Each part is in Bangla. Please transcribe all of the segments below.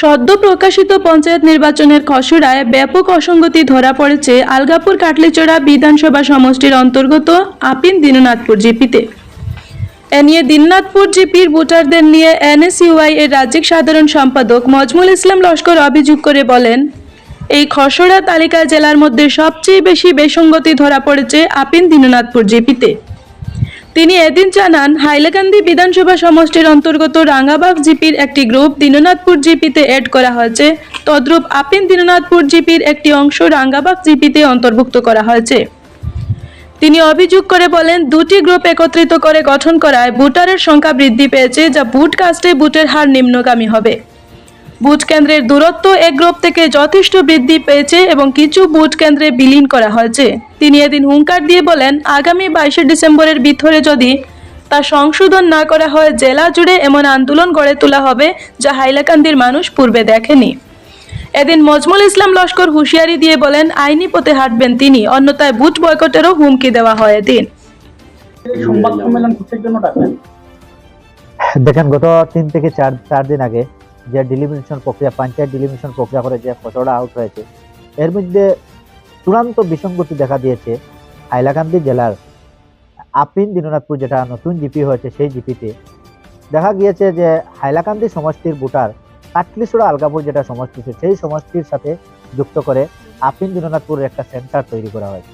সদ্য প্রকাশিত পঞ্চায়েত নির্বাচনের খসড়ায় ব্যাপক অসঙ্গতি ধরা পড়েছে আলগাপুর কাটলিচড়া বিধানসভা সমষ্টির অন্তর্গত আপিন দীননাথপুর জিপিতে। এ নিয়ে দিননাথপুর জিপির ভোটারদের নিয়ে এনএসইউআই এর রাজ্যিক সাধারণ সম্পাদক মজমুল ইসলাম লস্কর অভিযোগ করে বলেন, এই খসড়া তালিকা জেলার মধ্যে সবচেয়ে বেশি বেসঙ্গতি ধরা পড়েছে আপিন দীননাথপুর জিপিতে। তিনি এদিন জানান, হাইলাকান্দি বিধানসভা সমষ্টির অন্তর্গত রাঙ্গাবাগ জিপির একটি গ্রুপ দীননাথপুর জিপিতে এড করা হয়েছে। তদ্রূপ আপিন দীননাথপুর জিপির একটি অংশ রাঙ্গাবাগ জিপিতে অন্তর্ভুক্ত করা হয়েছে। তিনি অভিযোগ করে বলেন, দুটি গ্রুপ একত্রিত করে গঠন করায় ভোটারের সংখ্যা বৃদ্ধি পেয়েছে, যা বুট কাস্টে বুটের হার নিম্নগামী হবে। বুথ কেন্দ্রের দূরত্ব এক গ্রুপ থেকে যথেষ্ট বৃদ্ধি পেয়েছে এবং কিছু বুথ কেন্দ্রে বিলীন করা হয়েছে। তিনি এদিন হুঙ্কার দিয়ে বলেন আগামী বাইশে ডিসেম্বরের ভিতরে যদি তা সংশোধন না করা হয় জেলা জুড়ে এমন আন্দোলন গড়ে তোলা হবে যা হাইলাকান্দির মানুষ পূর্বে দেখেনি। এদিন মজমুল ইসলাম লস্কর হুঁশিয়ারি দিয়ে বলেন আইনি পথে হাঁটবেন তিনি অন্যথায় বুথ বয়কটেরও হুমকি দেওয়া হয় এদিন। দেখেন গত তিন থেকে চার চার দিন আগে যে ডিলিমিনেশন প্রক্রিয়া পঞ্চায়েত ডিলিমিনেশন প্রক্রিয়া করে যে ফসলটা আউট হয়েছে, এর মধ্যে চূড়ান্ত বিসঙ্গতি দেখা দিয়েছে হাইলাকান্দি জেলার আপিন দীননাথপুর যেটা নতুন জিপি হয়েছে সেই জিপিতে দেখা গিয়েছে যে হাইলাকান্দি সমষ্টির ভোটার কাটলিসোড়া আলগাপুর যেটা সমষ্টি সেই সমষ্টির সাথে যুক্ত করে আপিন দীননাথপুরের একটা সেন্টার তৈরি করা হয়েছে।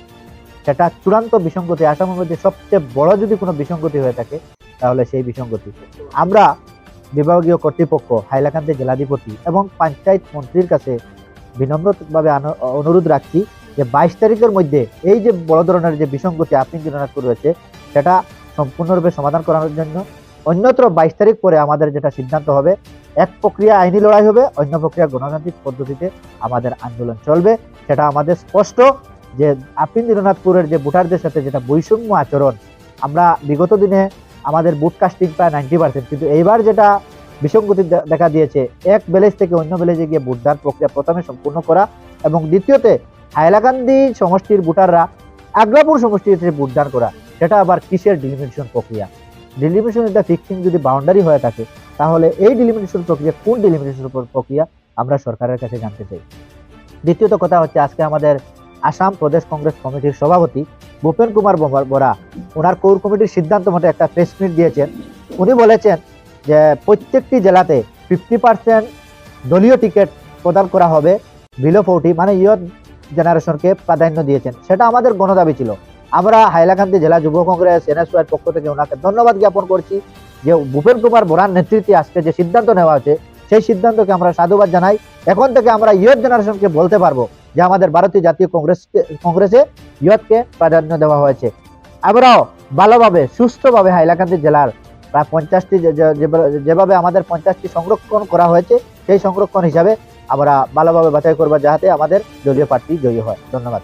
সেটা চূড়ান্ত বিসঙ্গতি আসামের মধ্যে সবচেয়ে বড় যদি কোনো বিসঙ্গতি হয়ে থাকে, তাহলে সেই বিসঙ্গতি আমরা বিভাগীয় কর্তৃপক্ষ, হাইলাকান্দি জেলাধিপতি এবং পঞ্চায়েত মন্ত্রীর কাছে বিনম্রভাবে অনুরোধ রাখছি যে বাইশ তারিখের মধ্যে এই যে বড় ধরনের যে বিসঙ্গতি আপনি দিননাথপুর রয়েছে সেটা সম্পূর্ণরূপে সমাধান করানোর জন্য অন্যত্র বাইশ তারিখ পরে আমাদের যেটা সিদ্ধান্ত হবে, এক প্রক্রিয়া আইনি লড়াই হবে, অন্য প্রক্রিয়া গণতান্ত্রিক পদ্ধতিতে আমাদের আন্দোলন চলবে। সেটা আমাদের স্পষ্ট যে আপিন দিননাথপুরের যে ভোটারদের সাথে যেটা বৈষম্য আচরণ, আমরা বিগত দিনে আমাদের বুট কাস্টিং প্রায় নাইনটি পার্সেন্ট কিন্তু এইবার যেটা বিসঙ্গতি দেখা দিয়েছে, এক ব্যালেজ থেকে অন্য ব্যালেজে গিয়ে ভোটদান প্রক্রিয়া প্রথমে সম্পূর্ণ করা এবং দ্বিতীয়তে হাইলাকান্দি সমষ্টির ভোটাররা আগ্রাপুর সমষ্টিতে ভোটদান করা, সেটা আবার কিসের ডিলিমিনেশন প্রক্রিয়া? ডিলিমিনেশন এটা ফিক্সিং যদি বাউন্ডারি হয়ে থাকে, তাহলে এই ডিলিমিনেশন প্রক্রিয়া কোন ডিলিমিনেশন প্রক্রিয়া আমরা সরকারের কাছে জানতে চাই। দ্বিতীয়ত কথা হচ্ছে, আজকে আমাদের আসাম প্রদেশ কংগ্রেস কমিটির সভাপতি ভূপেন কুমার বরা, ওনার কোর কমিটির সিদ্ধান্ত মতো একটা প্রেস মিট দিয়েছেন। উনি বলেছেন যে, প্রত্যেকটি জেলাতে ফিফটি পার্সেন্ট দলীয় টিকিট প্রদান করা হবে বিলো ফোর্টি মানে ইয়ত জেনারেশনকে প্রাধান্য দিয়েছেন। সেটা আমাদের গণদাবি ছিল। আমরা হাইলাকান্দি জেলা যুব কংগ্রেস এনএসওয়ার পক্ষ থেকে ওনাকে ধন্যবাদ জ্ঞাপন করছি যে, ভূপেন কুমার বোরার নেতৃত্বে আজকে যে সিদ্ধান্ত নেওয়া হয়েছে, সেই সিদ্ধান্তকে আমরা সাধুবাদ জানাই। এখন থেকে আমরা ইয়ত জেনারেশনকে বলতে পারব যে আমাদের ভারতীয় জাতীয় কংগ্রেসকে, কংগ্রেসে ইয়তকে প্রাধান্য দেওয়া হয়েছে। আমরাও ভালোভাবে, সুস্থভাবে হাইলাকান্দি জেলার প্রায় পঞ্চাশটি যেভাবে আমাদের পঞ্চাশটি সংরক্ষণ করা হয়েছে, সেই সংরক্ষণ হিসাবে আমরা ভালোভাবে বাছাই করব যাহাতে আমাদের দলীয় প্রার্থী জয়ী হয়। ধন্যবাদ।